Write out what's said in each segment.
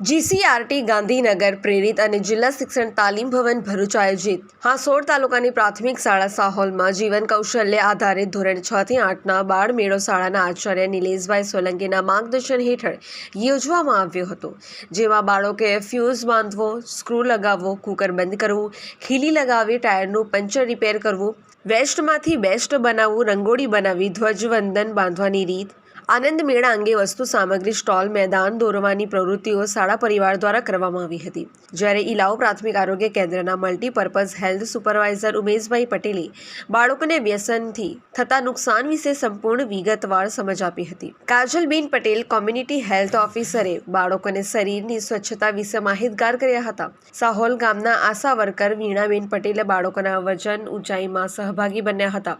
GCRT Gandhinagar પ્રેરિત અને જિલ્લા શિક્ષણ તાલીમ ભવન ભરૂચ આયોજિત. હાસોડ તાલુકાની પ્રાથમિક શાળા સાહોલમાં જીવન કૌશલ્ય આધારિત ધોરણ છ થી આઠના બાળ મેળો શાળાના આચાર્ય નિલેશભાઈ સોલંકીના માર્ગદર્શન હેઠળ યોજવામાં આવ્યો હતો. જેમાં બાળકોએ ફ્યુઝ બાંધવો, સ્ક્રૂ લગાવવો, કુકર બંધ કરવું, ખીલી લગાવી, ટાયરનું પંચર રિપેર કરવું, વેસ્ટમાંથી બેસ્ટ બનાવવું, રંગોળી બનાવી, ધ્વજવંદન બાંધવાની રીત આનંદ મેળા અંગે વસ્તુ સામગ્રી સ્ટોલ, મેદાન, દોરવાની પ્રવૃત્તિઓ શાળા પરિવાર દ્વારા કરવામાં આવી હતી. જ્યારે ઇલાવ પ્રાથમિક આરોગ્ય કેન્દ્રના મલ્ટીપર્પઝ હેલ્થ સુપરવાઇઝર ઉમેશભાઈ પટેલે બાળકોને વ્યસનથી થતા નુકસાન વિશે સંપૂર્ણ વિગતવાર સમજ આપી હતી. કાજલબેન પટેલ કોમ્યુનિટી હેલ્થ ઓફિસરે બાળકોને શરીરની સ્વચ્છતા વિશે માહિતગાર કર્યા હતા. સાહોલ ગામના આશા વર્કર વીણાબેન પટેલે બાળકોના વજન ઊંચાઈમાં સહભાગી બન્યા હતા.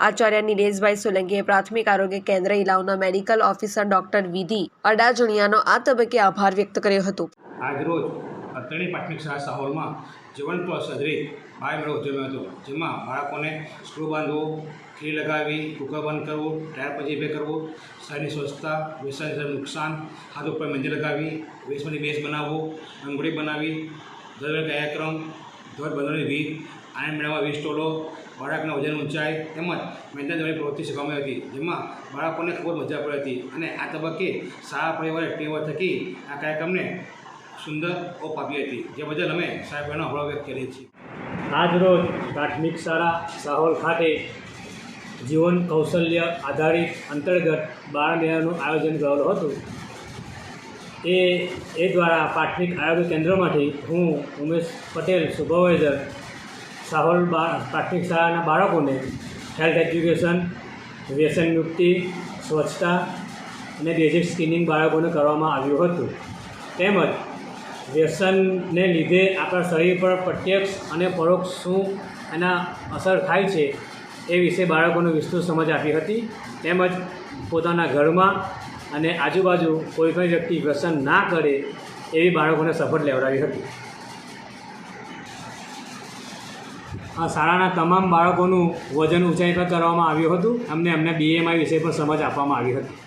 આચાર્ય નિલેશભાઈ સોલંકીએ પ્રાથમિક આરોગ્ય કેન્દ્ર ઇલાવના મેડિકલ ઓફિસર ડોક્ટર વિધિ અડાજણિયાનો આ તબક્કે આભાર વ્યક્ત કર્યો હતો. આજરોજ અત્રણી પ્રાથમિક શાળા સાહોલમાં જીવન પ્લસ આધારિત બાળ મેળો ઉજવ્યો હતો, જેમાં બાળકોને સ્ક્રૂ બાંધવો, ખીર લગાવી કુકર બંધ કરવું, ટાયર પછી રિપેર કરવું શરીરની સ્વચ્છતા વ્યસન નુકસાન, હાથ ઉપર મંજી લગાવી વેસમાંથી બેસ બનાવવો રંગોળી બનાવી દરવેલ કાર્યક્રમ ધ્વજ બંધવાની રીત આનંદ મેળવવા વીસ ટોલો બાળકના વજન ઊંચાઈ તેમજ મહેનત જેવી પ્રવૃત્તિ શીખવામાં આવી હતી, જેમાં બાળકોને ખૂબ મજા પડી હતી અને આ તબક્કે શાળા પરિવારે ટીવર થકી આ કાર્યક્રમને સુંદર ઓપ આપી હતી, જે બદલ અમે સાહેબોનો આભાર વ્યક્ત કરીએ છીએ. આજરોજ પ્રાથમિક શાળા સાહોલ ખાતે જીવન કૌશલ્ય આધારિત અંતર્ગત બાળ મેળાનું આયોજન કરેલું હતું. એ એ દ્વારા પ્રાથમિક આરોગ્ય કેન્દ્રમાંથી હું ઉમેશ પટેલ, સુપરવાઇઝર, સાહોલ પ્રાથમિક શાળાના બાળકોને હેલ્થ એજ્યુકેશન, વ્યસન મુક્તિ, સ્વચ્છતા અને બેઝિક સ્કિનિંગ બાળકોને કરવામાં આવ્યું હતું. તેમજ વ્યસનને લીધે આપણા શરીર પર પ્રત્યક્ષ અને પરોક્ષ શું એના અસર થાય છે એ વિશે બાળકોને વિસ્તૃત સમજ આપી હતી. તેમજ પોતાના ઘરમાં અને આજુબાજુ કોઈ પણ વ્યક્તિ વ્યસન ના કરે એવી બાળકોને શપથ લેવડાવી હતી. આ શાળાના તમામ બાળકોનું વજન ઊંચાઈ પર કરવામાં આવ્યું હતું. અમને એમને બીએમઆઈ વિશે પણ સમજ આપવામાં આવી હતી.